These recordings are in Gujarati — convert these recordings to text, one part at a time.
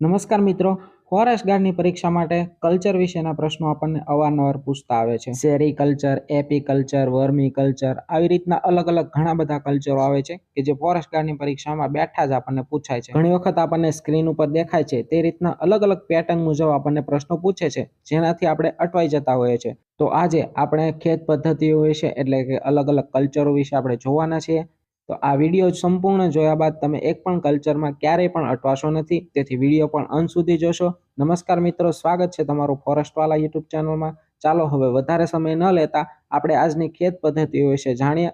નમસ્કાર મિત્રો. ફોરેસ્ટ ગાર્ડની પરીક્ષા માટે કલ્ચર વિશેના પ્રશ્નો આપણને અવારનવાર પૂછતા આવે છે. Sericulture apiculture vermiculture આવી રીતના અલગ અલગ ઘણા બધા કલ્ચરો આવે છે કે જે ફોરેસ્ટ ગાર્ડની પરીક્ષામાં બેઠા જ આપણને પૂછાય છે. ઘણી વખત આપણને સ્ક્રીન ઉપર દેખાય છે તે રીતના અલગ અલગ પેટર્ન મુજબ આપણને પ્રશ્નો પૂછે છે, જેનાથી આપણે અટવાઈ જતા હોઈએ છીએ. તો આજે આપણે ખેત પદ્ધતિઓ વિશે એટલે કે અલગ અલગ કલ્ચરો વિશે આપણે જોવાના છીએ. તો આ વીડિયો સંપૂર્ણ જોયા બાદ તમે એક પણ કલ્ચરમાં ક્યારેય પણ અટવાશો નથી. તેથી વીડિયો પણ અંત સુધી જોશો. નમસ્કાર મિત્રો, સ્વાગત છે તમારું ફોરેસ્ટવાલા યુટ્યુબ ચેનલમાં. ચાલો હવે વધારે સમય ન લેતા આપણે આજની ખેત પદ્ધતિઓ વિશે જાણીએ.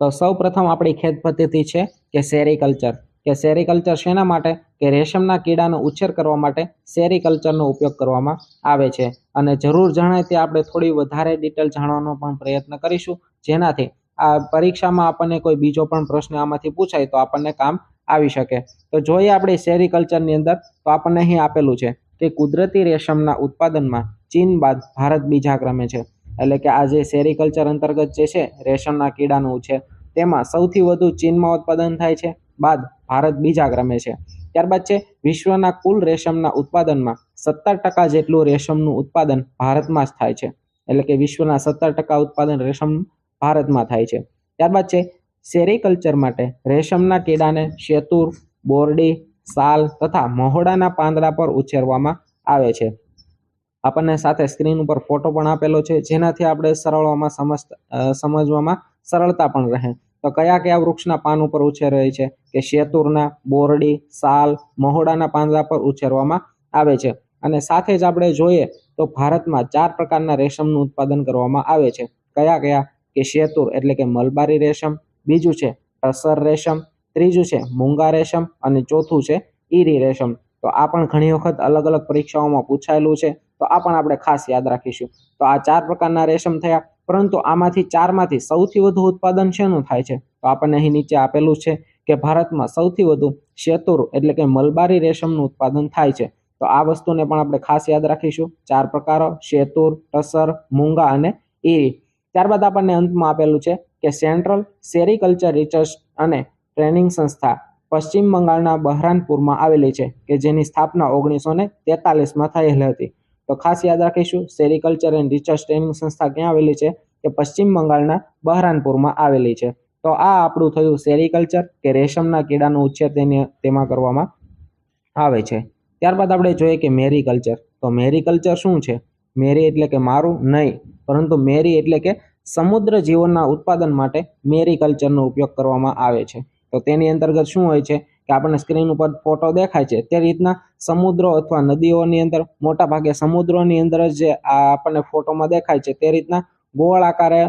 તો સૌ પ્રથમ આપણી ખેત પદ્ધતિ છે કે સેરીકલ્ચર. કે સેરીકલ્ચર શેના માટે? કે રેશમના કીડાનો ઉછેર કરવા માટે સેરીકલ્ચરનો ઉપયોગ કરવામાં આવે છે. અને જરૂર જણાય તે આપણે થોડી વધારે ડિટેલ જાણવાનો પણ પ્રયત્ન કરીશું. જેનાથી આ પરીક્ષામાં આપણને કોઈ બીજો પણ પ્રશ્ન આમાંથી પૂછાય તો આપણને કામ આવી શકે. તો જોઈએ આપણે સેરીકલ્ચરની અંદર તો આપણને અહીં આપેલું છે કે કુદરતી રેશમના ઉત્પાદનમાં ચીન બાદ ભારત બીજા ક્રમે છે. એટલે કે આ જે સેરીકલ્ચર અંતર્ગત જે છે રેશમના કીડાનું છે તેમાં સૌથી વધુ ચીનમાં ઉત્પાદન થાય છે બાદ ભારત બીજા ક્રમે છે. ત્યારબાદ છે વિશ્વના કુલ રેશમના ઉત્પાદનમાં સત્તર ટકા જેટલું રેશમનું ઉત્પાદન ભારતમાં જ થાય છે. એટલે કે વિશ્વના સત્તર ટકા ઉત્પાદન રેશમ ભારતમાં થાય છે. ત્યારબાદ છે, સેરીકલ્ચર માટે રેશમના કીડાને શેતુર, બોરડી, સાલ તથા મહોડાના પાંદડા પર ઉછેરવામાં આવે છે. આપણને સાથે સ્ક્રીન ઉપર ફોટો પણ આપેલો છે, જેનાથી આપણે સરળવામાં સમજ સમજવામાં સરળતા પણ રહે. તો કયા કયા વૃક્ષના પાન ઉપર ઉછેરે છે? કે શેતુરના, બોરડી, સાલ, મહોડાના પાંદડા પર ઉછેરવામાં આવે છે. અને સાથે જ આપણે જોઈએ તો ભારતમાં ચાર પ્રકારના રેશમનું ઉત્પાદન કરવામાં આવે છે. કયા કયા? કે શેતુર એટલે કે મલબારી રેશમ. બીજું છે ટસર રેશમ. ત્રીજું છે મૂંગા રેશમ. અને ચોથું છે ઈરી રેશમ. તો આ પણ ઘણી વખત અલગ અલગ પરીક્ષાઓમાં પૂછાયેલું છે. તો આ પણ આપણે ખાસ યાદ રાખીશું. તો આ ચાર પ્રકારના રેશમ થયા. પરંતુ આમાંથી ચારમાંથી સૌથી વધુ ઉત્પાદન શેનું થાય છે? તો આપણને અહીં નીચે આપેલું છે કે ભારતમાં સૌથી વધુ શેતુર એટલે કે મલબારી રેશમનું ઉત્પાદન થાય છે. તો આ વસ્તુને પણ આપણે ખાસ યાદ રાખીશું. ચાર પ્રકારો. શેતુર ટસર મૂંગા અને ઈરી. ત્યારબાદ આપણને અંતમાં આપેલું છે કે સેન્ટ્રલ સેરિકલ્ચર રિસર્ચ અને ટ્રેનિંગ સંસ્થા પશ્ચિમ બંગાળના બહરાનપુરમાં આવેલી છે કે જેની સ્થાપના ઓગણીસો ને તેતાલીસમાં થયેલી હતી. તો ખાસ યાદ રાખીશું, સેરિકલ્ચર એન્ડ રિસર્ચ ટ્રેનિંગ સંસ્થા ક્યાં આવેલી છે? કે પશ્ચિમ બંગાળના બહરાનપુરમાં આવેલી છે. તો આ આપણું થયું સેરિકલ્ચર કે રેશમના કીડાનો ઉછેર તેની, તેમાં કરવામાં આવે છે. ત્યારબાદ આપણે જોઈએ કે મેરીકલ્ચર. તો મેરીકલ્ચર શું છે? મેરી એટલે કે મારું નહીં, પરંતુ મેરી એટલે કે સમુદ્ર જીવનના ઉત્પાદન માટે મેરીકલ્ચરનો ઉપયોગ કરવામાં આવે છે. તો તેની અંતર્ગત શું હોય છે કે આપણને સ્ક્રીન ઉપર ફોટો દેખાય છે, તે રીતના સમુદ્રો અથવા નદીઓની અંદર મોટા ભાગે સમુદ્રોની અંદર જ આપણને ફોટોમાં દેખાય છે, તે રીતના ગોળ આકારે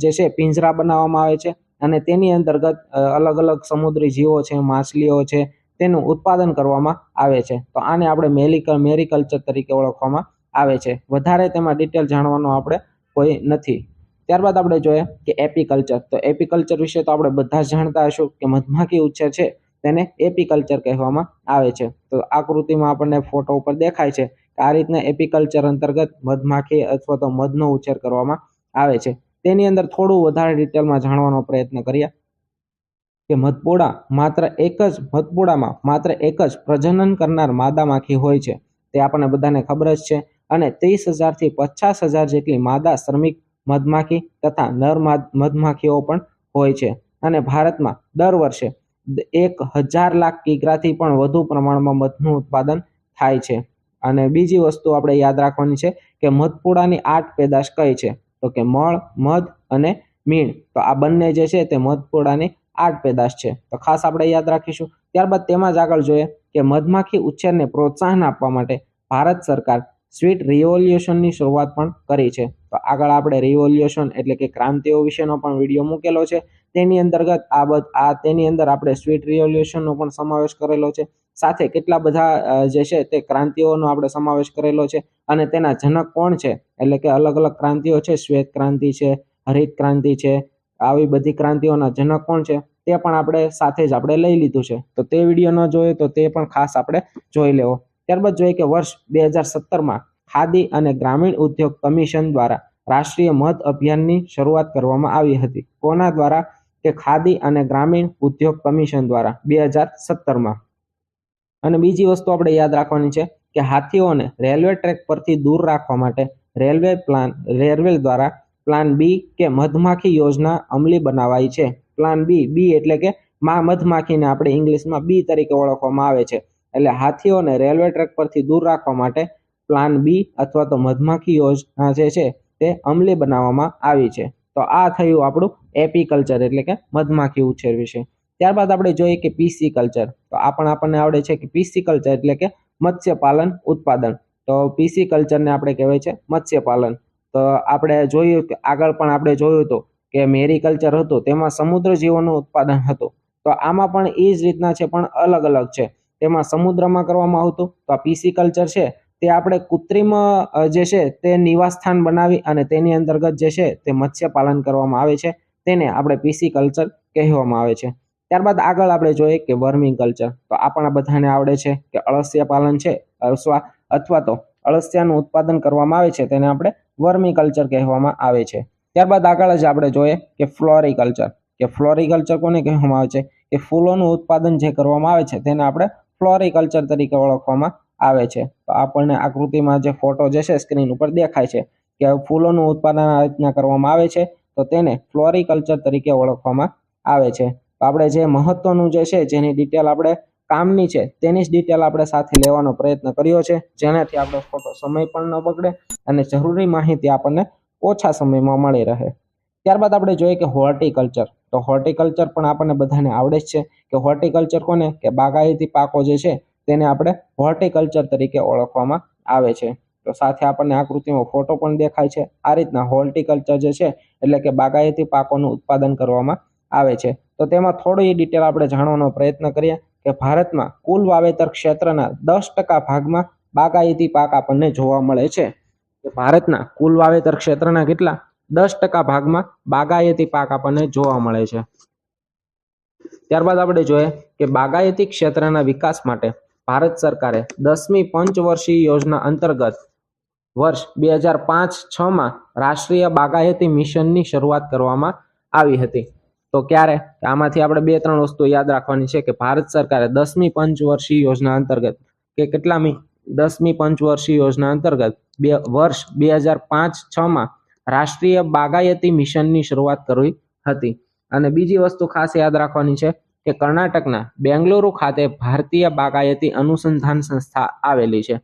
જે છે પિંજરા બનાવવામાં આવે છે અને તેની અંતર્ગત અલગ અલગ સમુદ્રી જીવો છે, માછલીઓ છે, તેનું ઉત્પાદન કરવામાં આવે છે. તો આને આપણે મેરી મેરીકલ્ચર તરીકે ઓળખવામાં આવે છે. વધારે તેમાં ડિટેલ જાણવાનો આપણે કોઈ નથી. ત્યારબાદ આપણે જોઈએ કે એપીકલ્ચર તો એપીકલ્ચર વિશે તો આપણે બધા જ જાણતા હશું કે મધમાખી ઉછેર છે તેને એપીકલ્ચર કહેવામાં આવે છે. તો આકૃતિમાં આપણને ફોટો ઉપર દેખાય છે કે આ રીતના એપીકલ્ચર અંતર્ગત મધમાખી અથવા તો મધનો ઉછેર કરવામાં આવે છે. તેની અંદર થોડું વધારે ડિટેલમાં જાણવાનો પ્રયત્ન કરીએ કે મધપોડા માત્ર એક જ મધપોડામાં માત્ર એક જ પ્રજનન કરનાર માદા માખી હોય છે. તે આપણને બધાને ખબર જ છે. અને ત્રીસ હજારથી પચાસ હજાર જેટલી માદા શ્રમિક મધમાખી તથા નર મધમાખીઓ પણ હોય છે. અને ભારતમાં દર વર્ષે એક હજાર લાખ કિગ્રાથી પણ વધુ પ્રમાણમાં મધનું ઉત્પાદન થાય છે. અને બીજી વસ્તુ આપણે યાદ રાખવાની છે કે મધપુડાની આઠ પેદાશ કઈ છે? તો કે મળ, મધ અને મીણ. તો આ બંને જે છે તે મધપુડાની આઠ પેદાશ છે. તો ખાસ આપણે યાદ રાખીશું. ત્યારબાદ તેમાં જ આગળ જોઈએ કે મધમાખી ઉછેરને પ્રોત્સાહન આપવા માટે ભારત સરકાર સ્વીટ રિવોલ્યુશનની શરૂઆત પણ કરી છે. તો આગળ આપણે રિવોલ્યુશન એટલે કે ક્રાંતિઓ વિશેનો પણ વીડિયો મૂકેલો છે. તેની અંતર્ગત આ બધ, આ તેની અંદર આપણે સ્વીટ રિવોલ્યુશનનો પણ સમાવેશ કરેલો છે. સાથે કેટલા બધા જે છે તે ક્રાંતિઓનો આપણે સમાવેશ કરેલો છે અને તેના જનક કોણ છે? એટલે કે અલગ અલગ ક્રાંતિઓ છે. શ્વેત ક્રાંતિ છે, હરિત ક્રાંતિ છે, આવી બધી ક્રાંતિઓના જનક કોણ છે? તે પણ આપણે સાથે જ આપણે લઈ લીધું છે. તો તે વીડિયો ન જોઈએ તો તે પણ ખાસ આપણે જોઈ લેવો. ત્યારબાદ જોઈએ કે વર્ષ બે હજાર સત્તરમાં ખાદી અને ગ્રામીણ ઉદ્યોગ કમિશન દ્વારા રાષ્ટ્રીય મધ અભિયાનની શરૂઆત કરવામાં આવી હતી. કોના દ્વારા? કે ખાદી અને ગ્રામીણ ઉદ્યોગ કમિશન દ્વારા બે હજાર સત્તરમાં. અને બીજી વસ્તુ આપણે યાદ રાખવાની છે કે હાથીઓને રેલવે ટ્રેક પરથી દૂર રાખવા માટે રેલવે પ્લાન રેલવે દ્વારા પ્લાન બી કે મધમાખી યોજના અમલી બનાવાઈ છે. પ્લાન બી બી એટલે કે મા મધમાખીને આપણે ઇંગ્લિશમાં બી તરીકે ઓળખવામાં આવે છે. એટલે હાથીઓને રેલવે ટ્રેક પરથી દૂર રાખવા માટે પ્લાન બી અથવા તો મધમાખી યોજના જે છે તે અમલી બનાવવામાં આવી છે. તો આ થયું આપણું એપી કલ્ચર એટલે કે મધમાખી ઉછેર વિશે. ત્યારબાદ આપણે જોઈએ કે પીસી કલ્ચર. તો આ પણ આપણને આવડે છે કે પીસી કલ્ચર એટલે કે મત્સ્ય પાલન ઉત્પાદન. તો પીસી કલ્ચરને આપણે કહેવાય છે મત્સ્ય પાલન તો આપણે જોયું કે આગળ પણ આપણે જોયું હતું કે મેરી કલ્ચર હતું તેમાં સમુદ્ર જીવોનું ઉત્પાદન હતું. તો આમાં પણ એ જ રીતના છે પણ અલગ અલગ છે. તેમાં સમુદ્રમાં કરવામાં આવતું, તો આ પીસી કલ્ચર છે, તે આપણે કૃત્રિમ જે છે તે નિવાસસ્થાન બનાવી અને તેની અંતર્ગત જે છે તે મત્સ્ય પાલન કરવામાં આવે છે. તેને આપણે પીસી કલ્ચર કહેવામાં આવે છે. ત્યારબાદ આગળ આપણે જોઈએ કે વર્મિંગ કલ્ચર, તો આપણા બધાને આવડે છે કે અળસિયા પાલન છે અથવા અથવા તો અળસિયાનું ઉત્પાદન કરવામાં આવે છે તેને આપણે વર્મી કલ્ચર કહેવામાં આવે છે. ત્યારબાદ આગળ જ આપણે જોઈએ કે ફ્લોરિકલ્ચર કે ફ્લોરિકલ્ચર કોને કહેવામાં આવે છે? કે ફૂલોનું ઉત્પાદન જે કરવામાં આવે છે તેને આપણે ફ્લોરિકલ્ચર તરીકે ઓળખવામાં આવે છે. તો આપણને આકૃતિમાં જે ફોટો જે છે, સ્ક્રીન ઉપર દેખાય છે કે ફૂલોનું ઉત્પાદન આ રીતના કરવામાં આવે છે. તો તેને ફ્લોરિકલ્ચર તરીકે ઓળખવામાં આવે છે. તો આપણે જે મહત્વનું જે છે, જેની ડિટેલ આપણે કામની છે, તેની જ ડિટેલ આપણે સાથે લેવાનો પ્રયત્ન કર્યો છે. જેનાથી આપણો ફોટો સમય પણ ન બગડે અને જરૂરી માહિતી આપણને ઓછા સમયમાં મળી રહે. ત્યારબાદ આપણે જોઈએ કે હોર્ટિકલ્ચર. તો હોર્ટિકલ્ચર પણ આપણને બધાને આવડે જ છે કે હોર્ટિકલ્ચર કોને? કે બાગાયતી પાકો જે છે તેને આપણે હોર્ટિકલ્ચર તરીકે ઓળખવામાં આવે છે. તો સાથે આપણને આકૃતિમાં ફોટો પણ દેખાય છે. આ રીતના હોર્ટિકલ્ચર જે છે એટલે કે બાગાયતી પાકોનું ઉત્પાદન કરવામાં આવે છે. તો તેમાં થોડી ડિટેલ આપણે જાણવાનો પ્રયત્ન કરીએ કે ભારતમાં કુલ વાવેતર ક્ષેત્રના દસ ટકા ભાગમાં બાગાયતી પાક આપણને જોવા મળે છે. ભારતના કુલ વાવેતર ક્ષેત્રના કેટલા? દસ ટકા ભાગમાં બાગાયતી પાક આપણને જોવા મળે છે. ત્યારબાદ આપણે જોઈએ કે બાગાયતી ક્ષેત્રના વિકાસ માટે ભારત સરકારે દસમી પંચવર્ષીય યોજના અંતર્ગત વર્ષ બે હજાર પાંચ છમાં રાષ્ટ્રીય બાગાયતી મિશનની શરૂઆત કરવામાં આવી હતી. તો ક્યારે? આમાંથી આપણે બે ત્રણ વસ્તુ યાદ રાખવાની છે કે ભારત સરકારે દસમી પંચવર્ષીય યોજના અંતર્ગત કે કેટલામી? દસમી પંચવર્ષીય યોજના અંતર્ગત બે વર્ષ બે હજાર પાંચ છમાં રાષ્ટ્રીય બાગાયતી મિશનની શરૂઆત કરવી હતી. અને બીજી વસ્તુ ખાસ યાદ રાખવાની છે કે કર્ણાટકના બેંગલુરુ ખાતે ભારતીય બાગાયતી અનુસંધાન સંસ્થા આવેલી છે.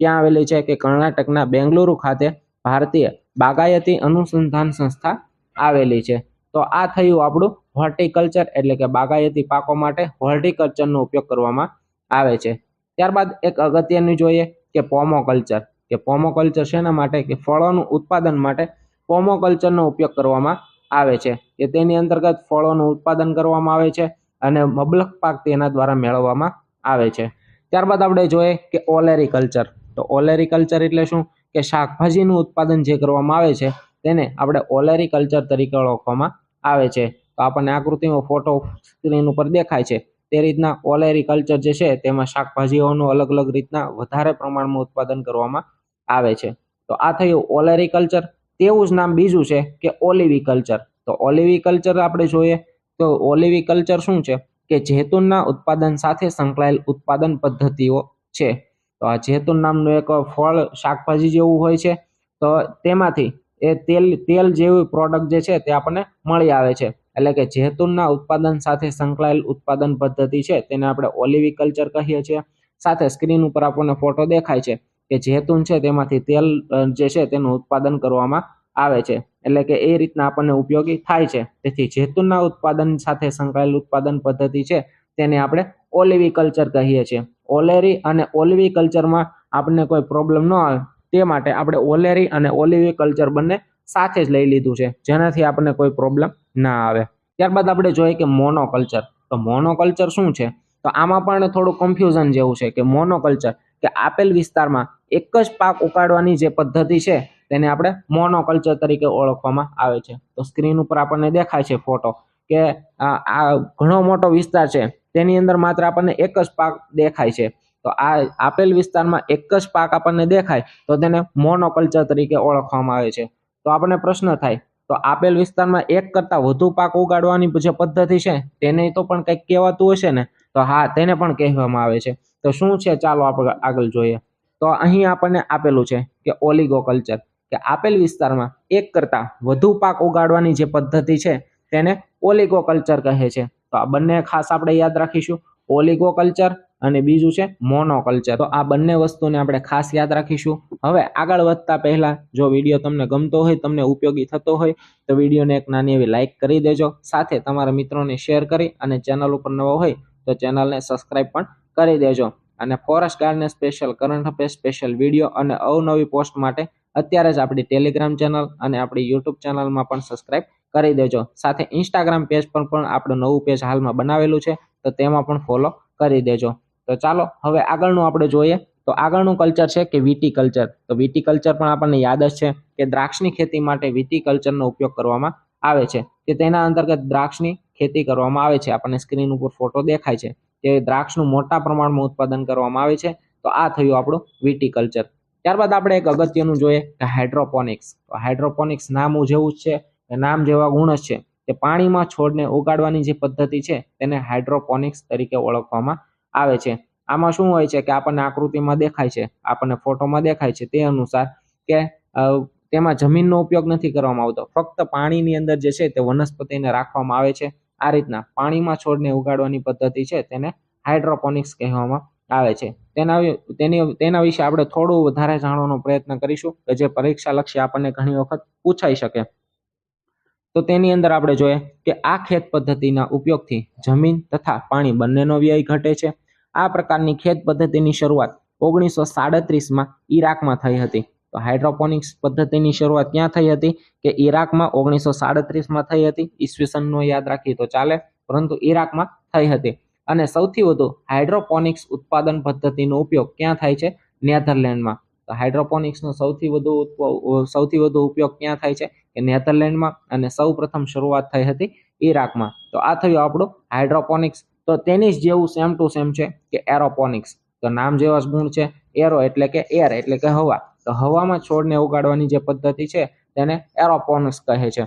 ક્યાં આવેલી છે કે કર્ણાટકના બેંગલુરુ ખાતે ભારતીય બાગાયતી અનુસંધાન સંસ્થા આવેલી છે. તો આ થયું આપણું હોર્ટિકલ્ચર એટલે કે બાગાયતી પાકો માટે હોર્ટિકલ્ચરનો ઉપયોગ કરવામાં આવે છે. ત્યારબાદ એક અગત્યનું જોઈએ કે પોમોકલ્ચર. કે પોમોકલ્ચર શેના માટે? કે ફળોનું ઉત્પાદન માટે પોમોકલ્ચરનો ઉપયોગ કરવામાં આવે છે. કે તેની અંતર્ગત ફળોનું ઉત્પાદન કરવામાં આવે છે અને મબલક પાક તેના દ્વારા મેળવવામાં આવે છે. ત્યારબાદ આપણે જોઈએ કે ઓલેરી કલ્ચર તો ઓલેરી કલ્ચર એટલે શું? કે શાકભાજીનું ઉત્પાદન જે કરવામાં આવે છે તેને આપણે ઓલેરી કલ્ચર તરીકે ઓળખવામાં આવે છે. તો આપણને આકૃતિમાં ફોટો સ્ક્રીન ઉપર દેખાય છે. તે રીતના ઓલેરી કલ્ચર જે છે તેમાં શાકભાજીઓનું અલગ અલગ રીતના વધારે પ્રમાણમાં ઉત્પાદન કરવામાં આવે છે. તો આ થયું ઓલેરી કલ્ચર તેવું જ નામ બીજું છે કે ઓલિવી કલ્ચર તો ઓલિવી કલ્ચર આપણે જોઈએ તો ઓલિવી કલ્ચર શું છે? કે જેતુનના ઉત્પાદન સાથે સંકળાયેલ ઉત્પાદન પદ્ધતિઓ છે. તો આ જેતુન નામનું એક ફળ શાકભાજી જેવું હોય છે. તો તેમાંથી એ તેલ તેલ જેવી પ્રોડક્ટ જે છે તે આપણને મળી આવે છે. એટલે કે જેતુનના ઉત્પાદન સાથે સંકળાયેલ ઉત્પાદન પદ્ધતિ છે, તેને આપણે ઓલિવી કલ્ચર કહીએ છીએ. સાથે સ્ક્રીન ઉપર આપણને ફોટો દેખાય છે. કે જેતુન છે તેમાંથી તેલ જે છે તેનું ઉત્પાદન કરવામાં આવે છે. એટલે કે એ રીતના આપણને ઉપયોગી થાય છે. તેથી જેતુનના ઉત્પાદન સાથે સંકળાયેલ ઉત્પાદન પદ્ધતિ છે તેને આપણે ઓલિવી કલ્ચર કહીએ છીએ. ઓલેરી અને ઓલિવી કલ્ચરમાં આપણને કોઈ પ્રોબ્લેમ ન આવે તે માટે આપણે ઓલેરી અને ઓલિવી કલ્ચર બંને સાથે જ લઈ લીધું છે. જેનાથી આપણને કોઈ પ્રોબ્લેમ ના આવે. ત્યારબાદ આપણે જોઈએ કે મોનોકલ્ચર. તો મોનોકલ્ચર શું છે? તો આમાં પણ થોડું કન્ફ્યુઝન જેવું છે કે મોનોકલ્ચર કે આપેલ વિસ્તારમાં એક જ પાક ઉગાડવાની જે પદ્ધતિ છે, તેને આપણે મોનોકલ્ચર તરીકે ઓળખવામાં આવે છે. તો સ્ક્રીન ઉપર આપણને દેખાય છે ફોટો કે આ ઘણો મોટો વિસ્તાર છે, તેની અંદર માત્ર આપણને એક જ પાક દેખાય છે. તો આ આપેલ વિસ્તારમાં એક જ પાક આપણને દેખાય, તો તેને મોનોકલ્ચર તરીકે ઓળખવામાં આવે છે. તો આપણને પ્રશ્ન થાય, તો આપેલ વિસ્તારમાં એક કરતાં વધુ પાક ઉગાડવાની જે પદ્ધતિ છે, તેને તો પણ કંઈક કહેવાતું હશે ને? તો હા, તેને પણ કહેવામાં આવે છે. તો શું છે? ચાલો આપણે આગળ જોઈએ. તો અહીં આપણને આપેલું છે કે ઓલિગો કલ્ચર કે આપેલ વિસ્તારમાં એક કરતાં વધુ પાક ઉગાડવાની જે પદ્ધતિ છે તેને ઓલિગો કલ્ચર કહે છે. તો આ બંને ખાસ આપણે યાદ રાખીશું. ઓલિગો કલ્ચર અને બીજું છે મોનોકલ્ચર. તો આ બંને વસ્તુને આપણે ખાસ યાદ રાખીશું. હવે આગળ વધતા પહેલા જો વીડિયો તમને ગમતો હોય, તમને ઉપયોગી થતો હોય, તો વિડીયોને એક નાની એવી લાઇક કરી દેજો. સાથે તમારા મિત્રોને શેર કરી અને ચેનલ ઉપર નવો હોય, તો ચેનલને સબસ્ક્રાઇબ પણ કરી દેજો. અને forest ગાર્ડને special current affair special video અને અવનવી પોસ્ટ માટે અત્યારે જ આપણી ટેલિગ્રામ ચેનલ અને આપણી યુટ્યુબ ચેનલમાં પણ સબસ્ક્રાઇબ કરી દેજો. સાથે ઇન્સ્ટાગ્રામ પેજ પર પણ આપણું નવું પેજ હાલમાં બનાવેલું છે, તો તેમાં પણ ફોલો કરી દેજો. તો ચાલો, હવે આગળનું આપણે જોઈએ. તો આગળનું કલ્ચર છે કે વીટી કલ્ચર તો વીટી કલ્ચર પણ આપણને યાદ જ છે કે દ્રાક્ષની ખેતી માટે વીટી કલ્ચરનો ઉપયોગ કરવામાં આવે છે. કે તેના અંતર્ગત દ્રાક્ષની ખેતી કરવામાં આવે છે. આપણને સ્ક્રીન ઉપર ફોટો દેખાય છે. કે દ્રાક્ષનું મોટા પ્રમાણમાં ઉત્પાદન કરવામાં આવે છે, તો આ થયું આપણું વિટીકલ્ચર ત્યારબાદ આપણે એક અગત્યનું જોઈએ કે હાઇડ્રોપોનિક્સ તો હાઇડ્રોપોનિક્સ નામ જેવું જ છે નામ જેવા ગુણ જ છે કે પાણીમાં છોડને ઉગાડવાની જે પદ્ધતિ છે, તેને હાઇડ્રોપોનિક્સ તરીકે ઓળખવામાં આવે છે. આમાં શું હોય છે કે આપણને આકૃતિમાં દેખાય છે, આપણને ફોટોમાં દેખાય છે તે અનુસાર કે તેમાં જમીનનો ઉપયોગ નથી કરવામાં આવતો. ફક્ત પાણીની અંદર જે છે તે વનસ્પતિને રાખવામાં આવે છે. આ રીતના પાણીમાં છોડને ઉગાડવાની પદ્ધતિ છે તેને હાઇડ્રોપોનિક્સ કહેવામાં આવે છે. તેના તેની, તેના વિશે આપણે થોડું વધારે જાણવાનો પ્રયત્ન કરીશું કે જે પરીક્ષા લક્ષ્ય આપણને ઘણી વખત પૂછાઈ શકે. તો તેની અંદર આપણે જોઈએ કે આ ખેત પદ્ધતિના ઉપયોગથી જમીન તથા પાણી બંનેનો વ્યય ઘટે છે. આ પ્રકારની ખેત પદ્ધતિની શરૂઆત ઓગણીસો સાડત્રીસમાં ઈરાકમાં થઈ હતી. તો હાઇડ્રોપોનિક્સ પદ્ધતિની શરૂઆત ક્યાં થઈ હતી? કે ઈરાકમાં ઓગણીસો સાડત્રીસમાં થઈ હતી. ઈસવીસનનો યાદ રાખીએ તો ચાલે. પરંતુ ઈરાકમાં થઈ હતી. અને સૌથી વધુ હાઇડ્રોપોનિક્સ ઉત્પાદન પદ્ધતિનો ઉપયોગ ક્યાં થાય છે? નેધરલેન્ડમાં. તો હાઇડ્રોપોનિક્સનો સૌથી વધુ સૌથી વધુ ઉપયોગ ક્યાં થાય છે? કે નેધરલેન્ડમાં. અને સૌ પ્રથમ શરૂઆત થઈ હતી ઈરાકમાં. તો આ થયું આપણું હાઇડ્રોપોનિક્સ તો તેની જ જેવું સેમ ટુ સેમ છે કે એરોપોનિક્સ તો નામ જેવા જ ગુણ છે. એરો એટલે કે એર એટલે કે હવા. તો હવામાં છોડને ઉગાડવાની જે પદ્ધતિ છે તેને એરોપોનિક્સ કહે છે.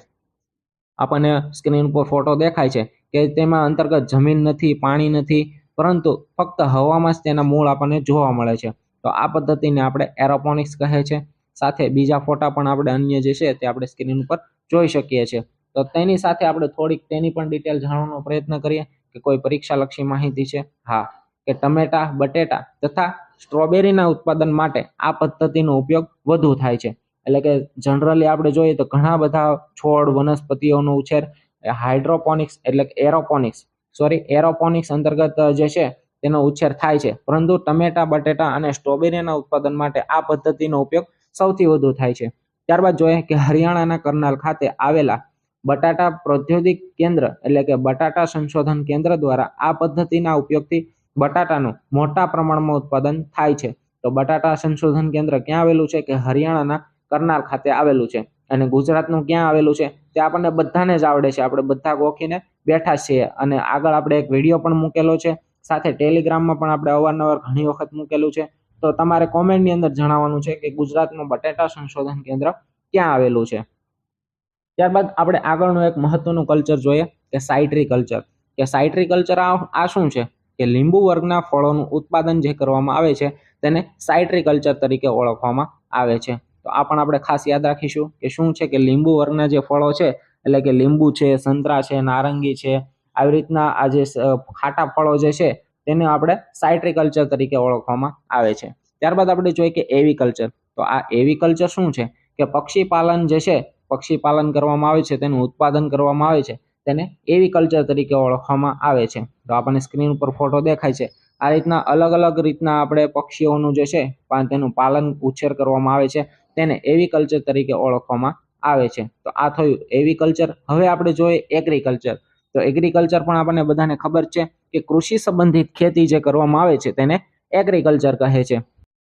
આપણને સ્ક્રીન પર ફોટો દેખાય છે કે તેમાં અંતર્ગત જમીન નથી, પાણી નથી, પરંતુ ફક્ત હવામાં જ તેના મૂળ આપણને જોવા મળે છે. તો આ પદ્ધતિને આપણે એરોપોનિક્સ કહે છે. સાથે બીજા ફોટા પણ આપણે અન્ય જે છે તે આપણે સ્ક્રીન ઉપર જોઈ શકીએ છીએ. તો તેની સાથે આપણે થોડીક તેની પણ ડિટેલ જાણવાનો પ્રયત્ન કરીએ કે કોઈ પરીક્ષાલક્ષી માહિતી છે. હા, કે ટમેટા, બટેટા તથા સ્ટ્રોબેરીના ઉત્પાદન માટે આ પદ્ધતિનો ઉપયોગ વધુ થાય છે. એટલે કે જનરલી આપણે જોઈએ તો ઘણા બધા છોડ, વનસ્પતિઓનો ઉછેર હાઇડ્રોપોનિક્સ એટલે કે એરોપોનિક્સ, સોરી, એરોપોનિક્સ અંતર્ગત જે છે તેનો ઉછેર થાય છે. પરંતુ ટમેટા, બટેટા અને સ્ટ્રોબેરીના ઉત્પાદન માટે આ પદ્ધતિનો ઉપયોગ સૌથી વધુ થાય છે. ત્યારબાદ જોઈએ કે હરિયાણાના કરનાલ ખાતે આવેલા બટાટા પ્રૌદ્યોગિક કેન્દ્ર એટલે કે બટાટા સંશોધન કેન્દ્ર દ્વારા આ પદ્ધતિના ઉપયોગથી બટાટાનું મોટા પ્રમાણમાં ઉત્પાદન થાય છે. તો બટાટા સંશોધન કેન્દ્ર ક્યાં આવેલું છે કે હરિયાણાના કરનાલ ખાતે આવેલું છે? અને ગુજરાતનું ક્યાં આવેલું છે? તે આપણને બધાને જ આવડે છે. આપણે બધા ગોખીને બેઠા છીએ. અને આગળ આપણે એક વીડિયો પણ મૂકેલો છે. સાથે ટેલિગ્રામમાં પણ આપણે અવારનવાર ઘણી વખત મૂકેલું છે. તો તમારે કોમેન્ટની અંદર જણાવવાનું છે કે ગુજરાતનું બટેટા સંશોધન કેન્દ્ર ક્યાં આવેલું છે? ત્યારબાદ આપણે આગળનું એક મહત્વનું કલ્ચર જોઈએ કે સાઇટ્રી કલ્ચર કે સાઇટ્રી કલ્ચર આ શું છે? કે લીંબુ વર્ગના ફળોનું ઉત્પાદન જે કરવામાં આવે છે તેને સાઇટ્રીકલ્ચર તરીકે ઓળખવામાં આવે છે. તો આ પણ આપણે ખાસ યાદ રાખીશું કે શું છે કે લીંબુ વર્ગના જે ફળો છે, એટલે કે લીંબુ છે, સંતરા છે, નારંગી છે, આવી રીતના આ જે ખાટા ફળો જે છે તેને આપણે સાઇટ્રીકલ્ચર તરીકે ઓળખવામાં આવે છે. ત્યારબાદ આપણે જોઈએ કે એવી કલ્ચર તો આ એવી કલ્ચર શું છે? કે પક્ષી પાલન જે છે પક્ષી પાલન કરવામાં આવે છે, તેનું ઉત્પાદન કરવામાં આવે છે. તેને એવી કલ્ચર તરીકે ઓળખવામાં આવે છે. તો આપણને સ્ક્રીન ઉપર ફોટો દેખાય છે. આ રીતના અલગ અલગ રીતના આપણે પક્ષીઓનું જે છે તેનું પાલન, ઉછેર કરવામાં આવે છે. તેને એવી કલ્ચર તરીકે ઓળખવામાં આવે છે. તો આ થયું એવી કલ્ચર હવે આપણે જોઈએ એગ્રીકલ્ચર તો એગ્રીકલ્ચર પણ આપણને બધાને ખબર છે કે કૃષિ સંબંધિત ખેતી જે કરવામાં આવે છે તેને એગ્રીકલ્ચર કહે છે.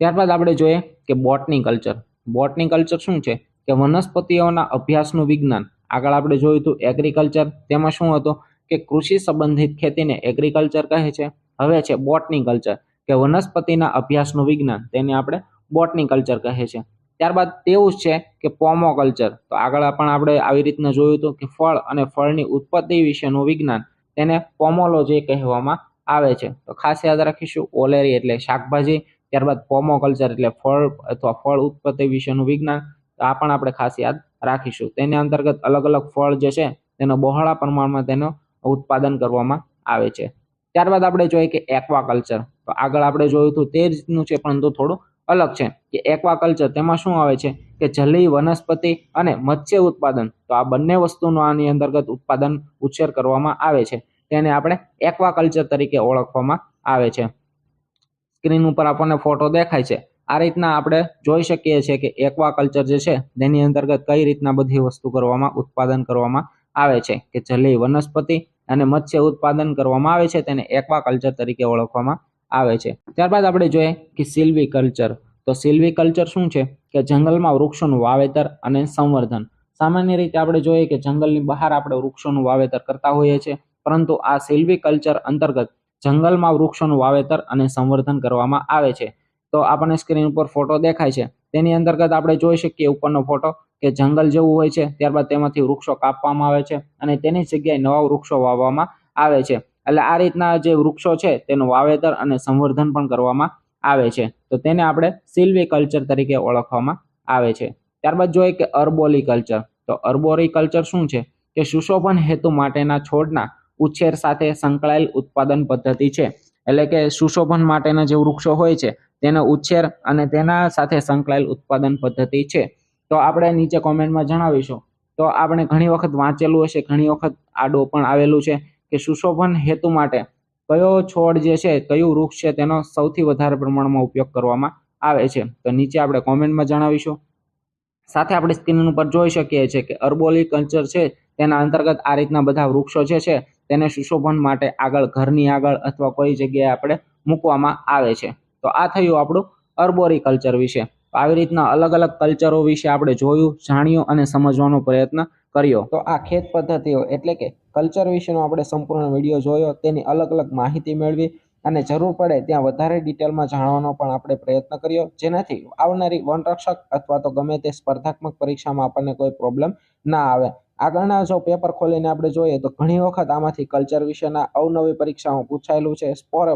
ત્યારબાદ આપણે જોઈએ કે બોટની કલ્ચર બોટની કલ્ચર શું છે? કે વનસ્પતિઓના અભ્યાસનું વિજ્ઞાન. આગળ આપણે જોયું હતું એગ્રીકલ્ચર તેમાં શું હતું કે કૃષિ સંબંધિત ખેતીને એગ્રીકલ્ચર કહે છે. હવે છે બોટની કલ્ચર કે વનસ્પતિના અભ્યાસનું વિજ્ઞાન. તેને આપણે બોટની કલ્ચર કહે છે. ત્યારબાદ તેવું જ છે કે પોમો કલ્ચર તો આગળ પણ આપણે આવી રીતના જોયું હતું કે ફળ અને ફળની ઉત્પત્તિ વિશેનું વિજ્ઞાન તેને પોમોલોજી કહેવામાં આવે છે. તો ખાસ યાદ રાખીશું, ઓલેરી એટલે શાકભાજી, ત્યારબાદ પોમોકલ્ચર એટલે ફળ અથવા ફળ ઉત્પત્તિ વિશેનું વિજ્ઞાન. તો આ પણ આપણે ખાસ યાદ રાખીશું. તેની અંતર્ગત અલગ અલગ ફળ જે છે, તેનો બહોળા પ્રમાણમાં તેનો ઉત્પાદન કરવામાં આવે છે. ત્યારબાદ આપણે જોઈએ કે એક્વાકલ્ચર તો આગળ આપણે જોયું હતું તે રીતનું છે, પરંતુ થોડું અલગ છે. કે એક્વાકલ્ચર તેમાં શું આવે છે? કે જલીય વનસ્પતિ અને મત્સ્ય ઉત્પાદન. તો આ બંને વસ્તુનું આની અંતર્ગત ઉત્પાદન ઉછેર કરવામાં આવે છે. તેને આપણે એક્વાકલ્ચર તરીકે ઓળખવામાં આવે છે. સ્ક્રીન ઉપર આપણને ફોટો દેખાય છે. આ રીતના આપણે જોઈ શકીએ છીએ કે એક્વાકલ્ચર જે છે, તેની અંતર્ગત કઈ રીતના બધી વસ્તુ કરવામાં, ઉત્પાદન કરવામાં આવે છે? કે જલીય વનસ્પતિ અને મત્સ્ય ઉત્પાદન કરવામાં આવે છે, તેને એક્વાકલ્ચર તરીકે ઓળખવામાં આવે છે. ત્યારબાદ આપણે જોઈએ કે સિલ્વી કલ્ચર તો સિલ્વી કલ્ચર શું છે? કે જંગલમાં વૃક્ષોનું વાવેતર અને સંવર્ધન. સામાન્ય રીતે આપણે જોઈએ કે જંગલની બહાર આપણે વૃક્ષોનું વાવેતર કરતા હોઈએ છીએ, પરંતુ આ સિલ્વી કલ્ચર અંતર્ગત જંગલમાં વૃક્ષોનું વાવેતર અને સંવર્ધન કરવામાં આવે છે. તો આપણને સ્ક્રીન ઉપર ફોટો દેખાય છે. તેની અંતર્ગત આપણે જોઈ શકીએ ઉપરનો ફોટો કે જંગલ જેવું હોય છે. ત્યારબાદ તેમાંથી વૃક્ષો કાપવામાં આવે છે અને તેની જગ્યાએ નવા વૃક્ષો વાવવામાં આવે છે. એટલે આ રીતના જે વૃક્ષો છે તેનું વાવેતર અને સંવર્ધન પણ કરવામાં આવે છે. તો તેને આપણે સિલ્વી કલ્ચર તરીકે ઓળખવામાં આવે છે. ત્યારબાદ જોઈએ કે અર્બોલી કલ્ચર તો અર્બોરી કલ્ચર શું છે? કે સુશોભન હેતુ માટેના છોડના ઉછેર સાથે સંકળાયેલ ઉત્પાદન પદ્ધતિ છે. એટલે કે સુશોભન માટેના જે વૃક્ષો હોય છે, તેનો ઉછેર અને તેના સાથે સંકળાયેલ ઉત્પાદન પદ્ધતિ છે. તો આપણે નીચે કોમેન્ટમાં જણાવીશું. તો આપણે ઘણી વખત વાંચેલું હશે, ઘણી વખત આડો પણ આવેલું છે કે સુશોભન હેતુ માટે કયો છોડ જે છે, કયું વૃક્ષ છે, તેનો સૌથી વધારે પ્રમાણમાં ઉપયોગ કરવામાં આવે છે. તો નીચે આપણે કોમેન્ટમાં જણાવીશું. સાથે આપણે સ્ક્રીન ઉપર જોઈ શકીએ છીએ કે અર્બોલી કલ્ચર છે, તેના અંતર્ગત આ રીતના બધા વૃક્ષો જે છે તેને સુશોભન માટે આગળ ઘરની આગળ અથવા કોઈ જગ્યાએ આપણે મૂકવામાં આવે છે. તો આ થયું આપણું અર્બોરી કલ્ચર વિશે. આવી રીતના અલગ અલગ કલ્ચરો વિશે આપણે જોયું, જાણ્યું અને સમજવાનો પ્રયત્ન કર્યો. તો આ ખેત પદ્ધતિઓ એટલે કે કલ્ચર વિશેનો આપણે સંપૂર્ણ વીડિયો જોયો, તેની અલગ અલગ માહિતી મેળવી અને જરૂર પડે ત્યાં વધારે ડિટેલમાં જાણવાનો પણ આપણે પ્રયત્ન કર્યો, જેનાથી આવનારી વનરક્ષક અથવા તો ગમે તે સ્પર્ધાત્મક પરીક્ષામાં આપણને કોઈ પ્રોબ્લેમ ના આવે. આગળના જો પેપર ખોલીને આપણે જોઈએ તો ઘણી વખત આમાંથી કલ્ચર વિશેના અવનવી પરીક્ષાઓ પૂછાયેલું છે. સ્પોર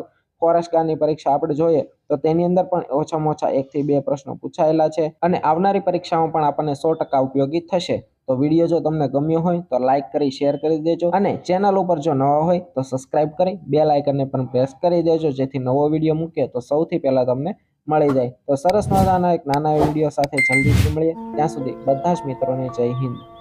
ફોરેસ્ટ પરીક્ષા આપણે જોઈએ તો તેની અંદર પણ ઓછામાં ઓછા એકથી બે પ્રશ્નો પૂછાયેલા છે અને આવનારી પરીક્ષામાં પણ આપણને સો ટકા ઉપયોગી થશે. તો વીડિયો જો તમને ગમ્યો હોય તો લાઇક કરી શેર કરી દેજો અને ચેનલ ઉપર જો નવા હોય તો સબસ્ક્રાઇબ કરી, બે લાઇકનને પણ પ્રેસ કરી દેજો જેથી નવો વીડિયો મૂકીએ તો સૌથી પહેલાં તમને મળી જાય. તો સરસ મજાના એક નાના વીડિયો સાથે જલ્દીથી મળીએ. ત્યાં સુધી બધા જ મિત્રોને જય હિન્દ.